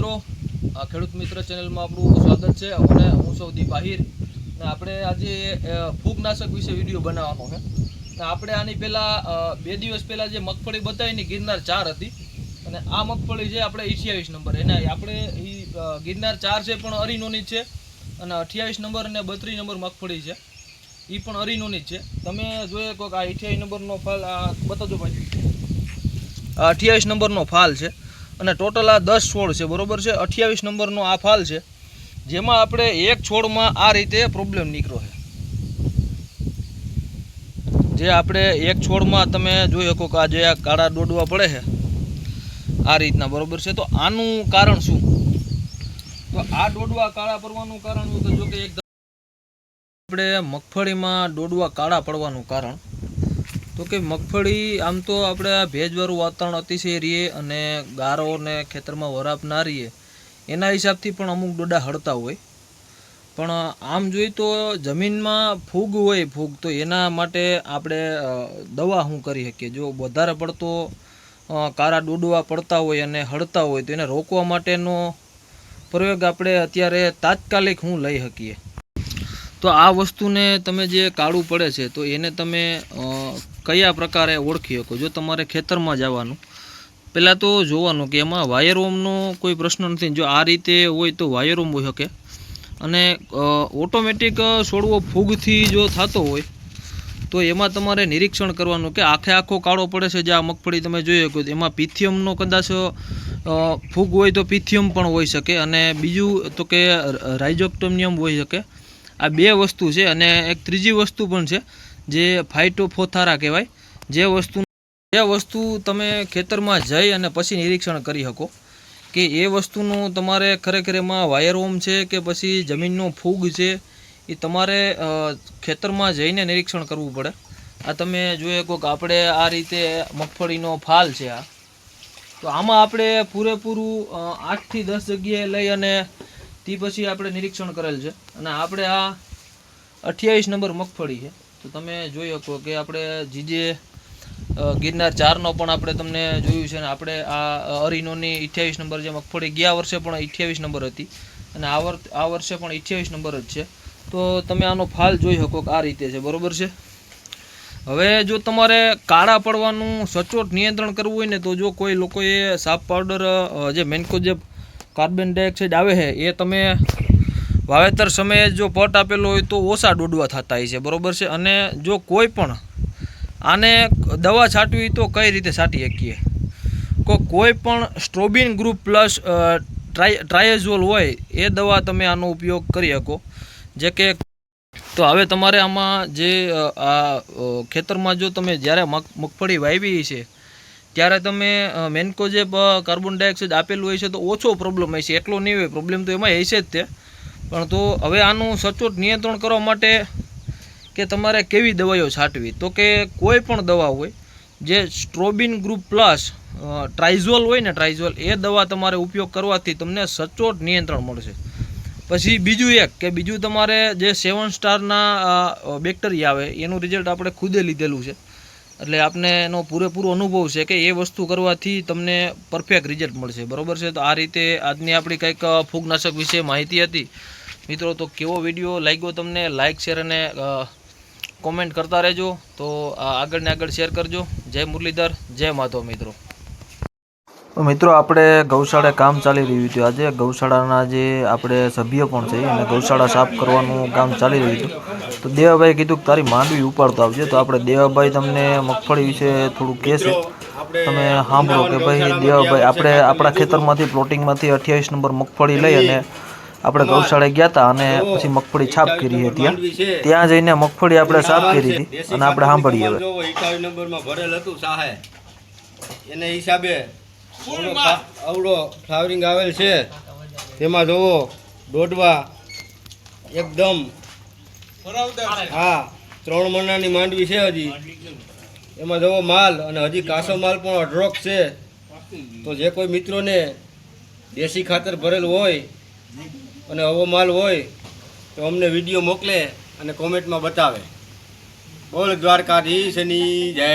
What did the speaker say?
મિત્રો ખેડૂત મિત્ર ચેનલમાં આપણું સ્વાગત છે. અને હું સૌદીપ આહિર ને આપણે આજે ફૂગનાશક વિશે વીડિયો બનાવવાનો છે. ને આપણે આની પહેલાં બે દિવસ પહેલાં જે મગફળી બતાવી ને ગિરનાર ચાર હતી. અને આ મગફળી છે આપણે અઠ્યાવીસ નંબર, એના આપણે એ ગિરનાર ચાર છે પણ અરીનોની છે. અને અઠ્યાવીસ નંબર અને બત્રીસ નંબર મગફળી છે. એ પણ અરીનોની છે. તમે જોઈએ કહો કે આ અઠ્યાવીસ નંબરનો ફાલ બતાવજો ભાઈ. અઠ્યાવીસ નંબરનો ફાલ છે. અને ટોટલ આ દસ છોડ છે, બરોબર છે? અઠ્યાવીસ નંબરનો આ ફાલ છે, જેમાં આપણે એક છોડમાં આ રીતે પ્રોબ્લેમ નીકળ્યો છે. જે આપણે એક છોડમાં તમે જોઈ શકો કે આ કાળા દોડવા પડે છે, આ રીતના, બરોબર છે? તો આનું કારણ શું? તો આ દોડવા કાળા પડવાનું કારણ તો જો કે એક આપણે મગફળીમાં દોડવા કાળા પડવાનું કારણ તો કે મગફળી, આમ તો આપણે આ ભેજવાળું વાતાવરણ અતિશય રહીએ અને ગારો ને ખેતરમાં વરાપ ના રહીએ એના હિસાબથી પણ અમુક ડોડા હળતા હોય. પણ આમ જોઈએ તો જમીનમાં ફૂગ હોય, ફૂગ તો એના માટે આપણે દવા શું કરી શકીએ? જો વધારે પડતો કારા ડોડવા પડતા હોય અને હળતા હોય, તો એને રોકવા માટેનો પ્રયોગ આપણે અત્યારે તાત્કાલિક હું લઈ શકીએ. તો આ વસ્તુને તમે જે કાળું પડે છે, તો એને તમે કયા પ્રકારે ઓળખી શકો? જો તમારે ખેતરમાં જવાનું, પહેલાં તો જોવાનું કે એમાં વાયરોમનો કોઈ પ્રશ્ન નથી. જો આ રીતે હોય તો વાયરોમ હોઈ શકે. અને ઓટોમેટિક છોડવો ફૂગથી જો થતો હોય, તો એમાં તમારે નિરીક્ષણ કરવાનું કે આખે આખો કાળો પડે છે જે આ મગફળી તમે જોઈ શકો એમાં પિથિયમનો કદાચ ફૂગ હોય તો પિથિયમ પણ હોઈ શકે. અને બીજું તો કે રાઇઝોક્ટોમિયમ હોઈ શકે. આ બે વસ્તુ છે અને એક ત્રીજી વસ્તુ પણ છે, જે ફાઇટોફોથારા કહેવાય. જે વસ્તુ જે વસ્તુ તમે ખેતરમાં જઈ અને પછી નિરીક્ષણ કરી શકો કે એ વસ્તુનું તમારે ખરેખર એમાં વાયરવોમ છે કે પછી જમીનનો ફૂગ છે, એ તમારે ખેતરમાં જઈને નિરીક્ષણ કરવું પડે. આ તમે જોઈએ કહો આપણે આ રીતે મગફળીનો ફાલ છે આ. તો આમાં આપણે પૂરેપૂરું આઠથી દસ જગ્યાએ લઈ અને તે પછી આપણે નિરીક્ષણ કરેલ છે. અને આપણે આ અઠ્યાવીસ નંબર મગફળી છે. તો તમે જોઈ શકો કે આપણે જીજે ગિરનાર ચારનો પણ આપણે તમને જોયું છે ને, આપણે આ અરીનોની અઠ્યાવીસ નંબર જે મગફળી ગયા વર્ષે પણ અઠ્યાવીસ નંબર હતી. અને આ આ વર્ષે પણ અઠ્યાવીસ નંબર જ છે. તો તમે આનો ફાલ જોઈ શકો કે આ રીતે છે. બરોબર છે? હવે જો તમારે કાળા પડવાનું સચોટ નિયંત્રણ કરવું હોય ને, તો જો કોઈ લોકોએ સાપ પાવડર જે મેન્કો જે કાર્બન ડાયોક્સાઇડ આવે છે, એ તમે વાવેતર સમયે જો પટ આપેલો હોય તો ઓછા ડોડવા થતા હોય છે, બરાબર છે? અને જો કોઈ પણ આને દવા છાંટવી તો કઈ રીતે છાંટી શકીએ? કોઈ પણ સ્ટ્રોબિન ગ્રુપ પ્લસ ટ્રાય, ટ્રાયઝોલ હોય, એ દવા તમે આનો ઉપયોગ કરી શકો. જે કે તો હવે તમારે આમાં જે આ ખેતરમાં જો તમે જ્યારે મગ, મગફળી વાવી છે ત્યારે તમે મેન્કો મેન્કોજેબ કાર્બન ડાયોક્સાઇડ આપેલું હોય છે, તો ઓછો પ્રોબ્લેમ હશે. એટલો નહીં હોય પ્રોબ્લેમ તો એમાં હશે જ તે. પણ તો હવે આનું સચોટ નિયંત્રણ કરવા માટે કે તમારે કેવી દવાઈઓ છાંટવી? તો કે કોઈ પણ દવા હોય, જે સ્ટ્રોબિન ગ્રુપ પ્લસ ટ્રાઇઝોલ હોય ને, ટ્રાઇઝોલ, એ દવા તમારે ઉપયોગ કરવાથી તમને સચોટ નિયંત્રણ મળશે. પછી બીજું એક, કે બીજું તમારે જે સેવન સ્ટારના બેક્ટેરિયા આવે, એનું રિઝલ્ટ આપણે ખુદે લીધેલું છે. એટલે આપને એનો પૂરેપૂરો અનુભવ છે કે એ વસ્તુ કરવાથી તમને પરફેક્ટ રિઝલ્ટ મળશે. બરોબર છે? તો આ રીતે આજની આપણી કંઈક ફૂગનાશક વિશે માહિતી હતી. મિત્રો, તો કેવો વીડિયો લાગ્યો તમને? લાઇક શેર અને કોમેન્ટ કરતા રહેજો. તો આગળને આગળ શેર કરજો. જય મુરલીધર, જય માધવ મિત્રો. મિત્રો, આપણે ગૌશાળા કામ ચાલી રહ્યું હતું આજે ગૌશાળાના જે આપણે સભ્ય પણ છે અને ગૌશાળા સાફ કરવાનું કામ ચાલી રહ્યું હતું તો દેવાભાઈ કીધું કે તારી માંડવી ઉપાડતો આવજે. તો આપણે દેવાભાઈ તમને મગફળી વિશે થોડું કહેશે. તમે સાંભળો કે ભાઈ દેવાભાઈ, આપણે આપણા ખેતરમાંથી, પ્લોટિંગમાંથી અઠ્યાવીસ નંબર મગફળી લઈ અને આપણે ગૌશાળાએ ગયા હતા અને પછી મગફળી છાપ કરી હતી ત્યાં જઈને મગફળી આપણે સાફ કરી હતી અને આપણે સાંભળીએ હવે. એને હિસાબે આવડો ફ્લાવરિંગ આવેલ છે. તેમાં જોવો દોડવા એકદમ હા ત્રણ મહિનાની માંડવી છે હજી. એમાં જોવો માલ અને હજી કાસો માલ પણ અઢળક છે. તો જે કોઈ મિત્રોને દેશી ખાતર ભરેલ હોય અને આવો માલ હોય તો અમને વીડિયો મોકલે અને કોમેન્ટમાં બતાવે. બોલ દ્વારકાધીશની જય.